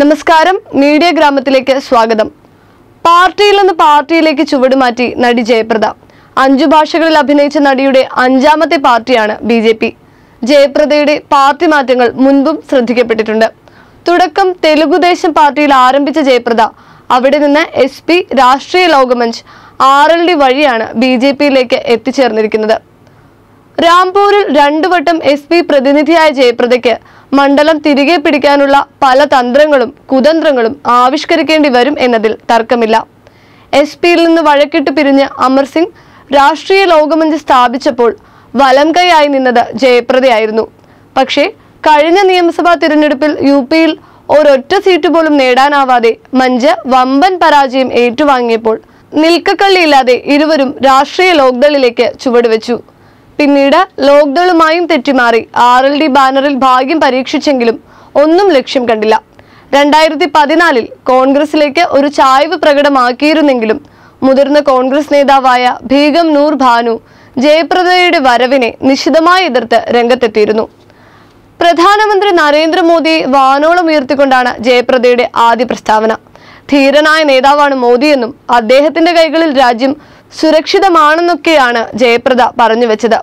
നമസ്കാരം. മീഡിയ ഗ്രാമത്തിലേക്ക് സ്വാഗതം. പാർട്ടിയിൽ നിന്ന് പാർട്ടിയിലേക്ക് ചുവടുമാറ്റി നടി ജയപ്രദ. അഞ്ചു ഭാഷകളിൽ അഭിനയിച്ച നടിയുടെ അഞ്ചാമത്തെ പാർട്ടിയാണ് ബി ജെ പി. ജയപ്രദയുടെ പാർട്ടി മാറ്റങ്ങൾ മുൻപും ശ്രദ്ധിക്കപ്പെട്ടിട്ടുണ്ട്. തുടക്കം തെലുഗുദേശം പാർട്ടിയിൽ ആരംഭിച്ച ജയപ്രദ അവിടെ നിന്ന് എസ് പി രാഷ്ട്രീയ ലോകമഞ്ച് ആർ എൽ ഡി വഴിയാണ് ബി ജെ പിയിലേക്ക് എത്തിച്ചേർന്നിരിക്കുന്നത്. രാംപൂരിൽ രണ്ടു വട്ടം എസ് പി പ്രതിനിധിയായ ജയപ്രദയ്ക്ക് മണ്ഡലം തിരികെ പിടിക്കാനുള്ള പല തന്ത്രങ്ങളും കുതന്ത്രങ്ങളും ആവിഷ്കരിക്കേണ്ടി വരും എന്നതിൽ തർക്കമില്ല. എസ് പിയിൽ നിന്ന് വഴക്കിട്ട് പിരിഞ്ഞ് അമർ സിംഗ് രാഷ്ട്രീയ ലോകമഞ്ച് സ്ഥാപിച്ചപ്പോൾ വലം കൈയായി നിന്നത് ജയപ്രദയായിരുന്നു. പക്ഷേ കഴിഞ്ഞ നിയമസഭാ തിരഞ്ഞെടുപ്പിൽ യു പിയിൽ ഒരൊറ്റ സീറ്റ് പോലും നേടാനാവാതെ മഞ്ച് വമ്പൻ പരാജയം ഏറ്റുവാങ്ങിയപ്പോൾ നിൽക്കക്കള്ളിയില്ലാതെ ഇരുവരും രാഷ്ട്രീയ ലോക്ദളിലേക്ക് ചുവടുവെച്ചു. പിന്നീട് ലോക്ഡൌണുമായും തെറ്റിമാറി. ആർ എൽ ഡി ബാനറിൽ ഭാഗ്യം പരീക്ഷിച്ചെങ്കിലും ഒന്നും ലക്ഷ്യം കണ്ടില്ല. രണ്ടായിരത്തി പതിനാലിൽ കോൺഗ്രസിലേക്ക് ഒരു ചായ്വ് പ്രകടമാക്കിയിരുന്നെങ്കിലും മുതിർന്ന കോൺഗ്രസ് നേതാവായ ഭീഗം നൂർ ഭാനു ജയപ്രദയുടെ വരവിനെ നിശിതമായി എതിർത്ത് രംഗത്തെത്തിയിരുന്നു. പ്രധാനമന്ത്രി നരേന്ദ്രമോദിയെ വാനോളം ഉയർത്തിക്കൊണ്ടാണ് ജയപ്രദയുടെ ആദ്യ പ്രസ്താവന. ധീരനായ നേതാവാണ് മോദിയെന്നും അദ്ദേഹത്തിന്റെ കൈകളിൽ രാജ്യം സുരക്ഷിതമാണെന്നൊക്കെയാണ് ജയപ്രദ പറഞ്ഞു വെച്ചത്.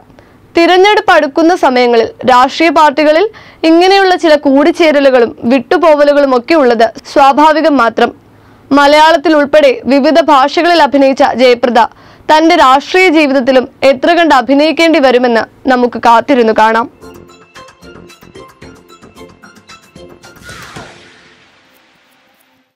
തിരഞ്ഞെടുപ്പ് അടുക്കുന്ന സമയങ്ങളിൽ രാഷ്ട്രീയ പാർട്ടികളിൽ ഇങ്ങനെയുള്ള ചില കൂടിച്ചേരലുകളും വിട്ടുപോവലുകളും ഒക്കെ ഉള്ളത് സ്വാഭാവികം മാത്രം. മലയാളത്തിൽ ഉൾപ്പെടെ വിവിധ ഭാഷകളിൽ അഭിനയിച്ച ജയപ്രദ തന്റെ രാഷ്ട്രീയ ജീവിതത്തിലും എത്ര കണ്ട് അഭിനയിക്കേണ്ടി വരുമെന്ന് നമുക്ക് കാത്തിരുന്നു കാണാം.